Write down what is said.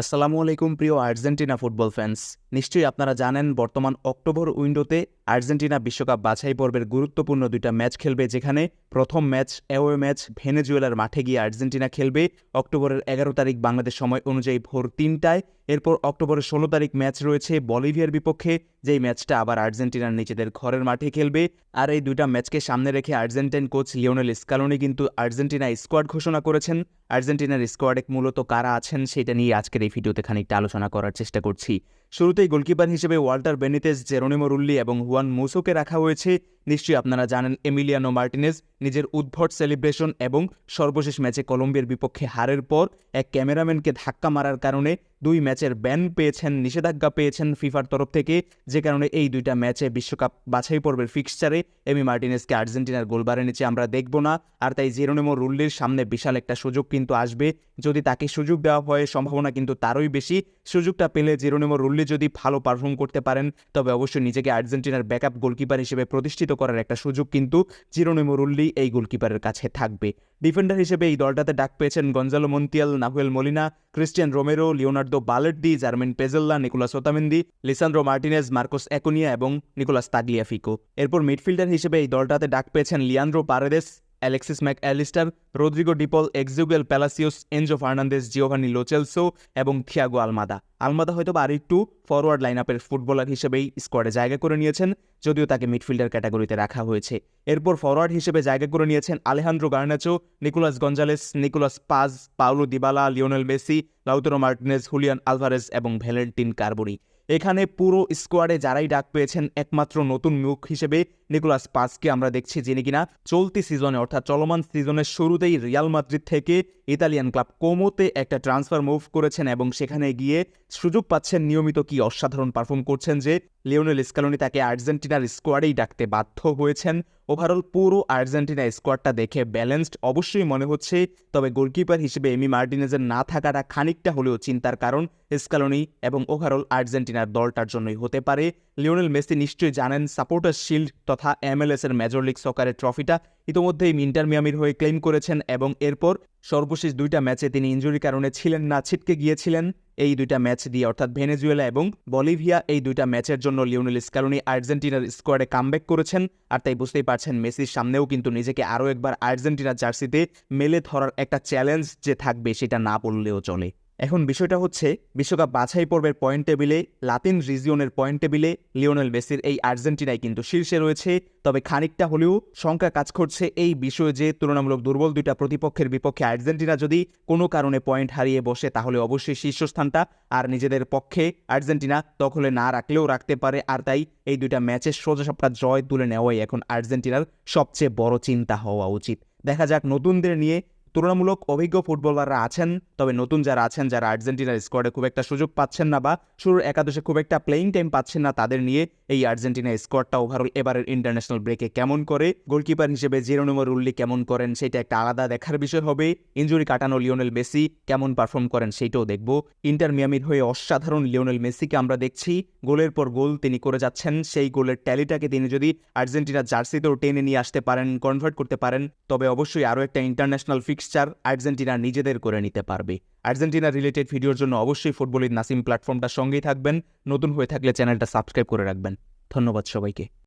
আসসালামু আলাইকুম প্রিয় আর্জেন্টিনা ফুটবল ফ্যান্স। নিশ্চয়ই আপনারা জানেন, বর্তমান অক্টোবর উইন্ডোতে আর্জেন্টিনা বিশ্বকাপ বাছাই পর্বের গুরুত্বপূর্ণ দুইটা ম্যাচ খেলবে, যেখানে প্রথম ম্যাচ, অ্যাওয়ে ম্যাচ, ভেনেজুয়েলার মাঠে গিয়ে আর্জেন্টিনা খেলবে। অক্টোবরের এগারো তারিখ বাংলাদেশ সময় অনুযায়ী ভোর তিনটায়। এরপর অক্টোবরের ষোলো তারিখ ম্যাচ রয়েছে বলিভিয়ার বিপক্ষে, যেই ম্যাচটা আবার আর্জেন্টিনার নিজেদের ঘরের মাঠে খেলবে। আর এই দুইটা ম্যাচকে সামনে রেখে আর্জেন্টাইন কোচ লিওনেল স্কালোনি কিন্তু আর্জেন্টিনা স্কোয়াড ঘোষণা করেছেন। আর্জেন্টিনার স্কোয়াডে মূলত কারা আছেন, সেটা নিয়ে আজকের এই ভিডিওতে খানিকটা আলোচনা করার চেষ্টা করছি। শুরুতেই গোলকিপার হিসেবে ওয়াল্টার বেনিতেস জেরোনিমো রুল্লি এবং হুয়ান মুসোকে রাখা হয়েছে। নিশ্চয়ই আপনারা জানেন, এমিলিয়ানো মার্টিনেজ নিজের উদ্ভট সেলিব্রেশন এবং সর্বশেষ ম্যাচে কলম্বিয়ার বিপক্ষে হারের পর এক ক্যামেরাম্যানকে ধাক্কা মারার কারণে দুই ম্যাচের ব্যান পেয়েছেন, নিষেধাজ্ঞা পেয়েছেন ফিফার তরফ থেকে, যে কারণে এই দুইটা ম্যাচে বিশ্বকাপ বাছাই পর্বের ফিক্সচারে এমি মার্টিনেসকে আর্জেন্টিনার গোলবারের নিচে আমরা দেখব না। আর তাই জেরোনেমো রুল্লির সামনে বিশাল একটা সুযোগ কিন্তু আসবে। যদি তাকে সুযোগ দেওয়া হয়, সম্ভাবনা কিন্তু তারই বেশি। সুযোগটা পেলে জেরোনেমো রুল্লি যদি ভালো পারফর্ম করতে পারেন, তবে অবশ্যই নিজেকে আর্জেন্টিনার ব্যাকআপ গোলকিপার হিসেবে প্রতিষ্ঠিত করার একটা সুযোগ কিন্তু জিরোনেমো এই গোলকিপারের কাছে থাকবে। ডিফেন্ডার হিসেবে এই দলটাতে ডাক পেয়েছেন Gonzalo Montiel, Nahuel Molina, Cristian Romero, Leonardo Balerdi German Pezzella, Nicolas Otamendi, Lisandro Martinez, Marcos Acuna এবং নিকোলাস তাগলিয়াফিকো। এরপর মিডফিল্ডার হিসেবে এই দলটাতে ডাক পেয়েছেন Leandro Paredes Alexis Mac Allister Rodrigo De Paul Exequiel Palacios Enzo Fernandez Giovani Lo Celso এবং Thiago Almada Almada হয়তো আর একটু ফরওয়ার্ড লাইন আপের ফুটবলার হিসেবেই স্কোয়াডে জায়গা করে নিয়েছেন, যদিও তাকে মিডফিল্ডার ক্যাটাগরিতে রাখা হয়েছে। এরপর ফরওয়ার্ড হিসেবে জায়গা করে নিয়েছেন Alejandro Garnacho Nicolas Gonzalez Nicolas Paz Paulo Dybala Lionel Messi Lautaro Martinez Julian Alvarez এবং ভ্যালেন্টিন কার্বরি এখানে পুরো স্কোয়াডে যারাই ডাক পেয়েছেন একমাত্র নতুন মুখ হিসেবে নিকোলাস পাসকে আমরা দেখছি যিনি কিনা চলতি সিজনে, অর্থাৎ চলমান সিজনের শুরুতেই রিয়াল মাদ্রিদ থেকে ইতালিয়ান ক্লাব কোমোতে একটা ট্রান্সফার মুভ করেছেন এবং সেখানে গিয়ে সুযোগ পাচ্ছেন নিয়মিত কি অসাধারণ পারফর্ম করছেন যে লিওনেল স্কালোনি তাকে আর্জেন্টিনার স্কোয়াডেই ডাকতে বাধ্য হয়েছেন। ওভারঅল পুরো আর্জেন্টিনা স্কোয়াডটা দেখে ব্যালেন্সড অবশ্যই মনে হচ্ছে। তবে গোলকিপার হিসেবে এমি মার্টিনেজের না থাকাটা খানিকটা হলেও চিন্তার কারণ স্কালোনি এবং ওভারঅল আর্জেন্টিনার দলটার জন্যই হতে পারে। লিওনেল মেসি নিশ্চয়ই জানেন সাপোর্টার শিল্ড তথা এমএলএস এর মেজর লিগ সকারের ট্রফিটা ইতোমধ্যেই মিন্টার মিয়ামির হয়ে ক্লেম করেছেন এবং এরপর সর্বশেষ দুইটা ম্যাচে তিনি ইঞ্জুরির কারণে ছিলেন না, ছিটকে গিয়েছিলেন। এই দুইটা ম্যাচ দিয়ে, অর্থাৎ ভেনেজুয়েলা এবং বলিভিয়া এই দুইটা ম্যাচের জন্য লিওনেল স্কারুনি আর্জেন্টিনার স্কোয়াডে কামব্যাক করেছেন। আর তাই বুঝতেই পারছেন, মেসির সামনেও কিন্তু নিজেকে আরও একবার আর্জেন্টিনার জার্সিতে মেলে ধরার একটা চ্যালেঞ্জ যে থাকবে সেটা না বললেও চলে। এখন বিষয়টা হচ্ছে, বিশ্বকাপ বাছাই পর্বের পয়েন্ট টেবিলে লাতিন রিজিয়নের পয়েন্ট টেবিলে লিওনেল মেসির এই আর্জেন্টিনায় কিন্তু শীর্ষে রয়েছে। তবে খানিকটা হলেও শঙ্কা কাজ করছে এই বিষয়ে যে, তুলনামূলক দুর্বল দুইটা প্রতিপক্ষের বিপক্ষে আর্জেন্টিনা যদি কোনো কারণে পয়েন্ট হারিয়ে বসে, তাহলে অবশ্যই শীর্ষস্থানটা আর নিজেদের পক্ষে আর্জেন্টিনা দখলে না রাখলেও রাখতে পারে। আর তাই এই দুইটা ম্যাচের সোজা সপ্তাহ জয় তুলে নেওয়াই এখন আর্জেন্টিনার সবচেয়ে বড় চিন্তা হওয়া উচিত। দেখা যাক নতুনদের নিয়ে তুলনামূলক অভিজ্ঞ ফুটবলাররা আছেন, তবে নতুন যারা আছেন, যারা আর্জেন্টিনার স্কোয়াডে খুব একটা সুযোগ পাচ্ছেন না বা শুরুর একাদশে খুব একটা প্লেইং টাইম পাচ্ছেন না, তাদের নিয়ে এই আর্জেন্টিনা স্কোয়াডটা ওভারঅল এবারের ইন্টারন্যাশনাল ব্রেকে কেমন করে? গোলকিপার হিসেবে জিরোনোমর উল্লি কেমন করেন? সেটা একটা আলাদা দেখার বিষয় হবে। ইঞ্জুরি কাটানো লিওনেল মেসি কেমন পারফর্ম করেন সেইটাও দেখব। ইন্টার মিয়ামির হয়ে অসাধারণ লিওনেল মেসিকে আমরা দেখছি। গোলের পর গোল তিনি করে যাচ্ছেন। সেই গোলের ট্যালিটাকে তিনি যদি আর্জেন্টিনার জার্সিতেও টেনে নিয়ে আসতে পারেন কনভার্ট করতে পারেন, তবে অবশ্যই আরও একটা ইন্টারন্যাশনাল ফিক্সচার আর্জেন্টিনা নিজেদের করে নিতে পারবে। আর্জেন্টিনা রিলেটেড ভিডিওর জন্য অবশ্যই ফুটবলের নাসিম প্ল্যাটফর্মটার সঙ্গেই থাকবেন। নতুন হয়ে থাকলে চ্যানেলটা সাবস্ক্রাইব করে রাখবেন। ধন্যবাদ সবাইকে।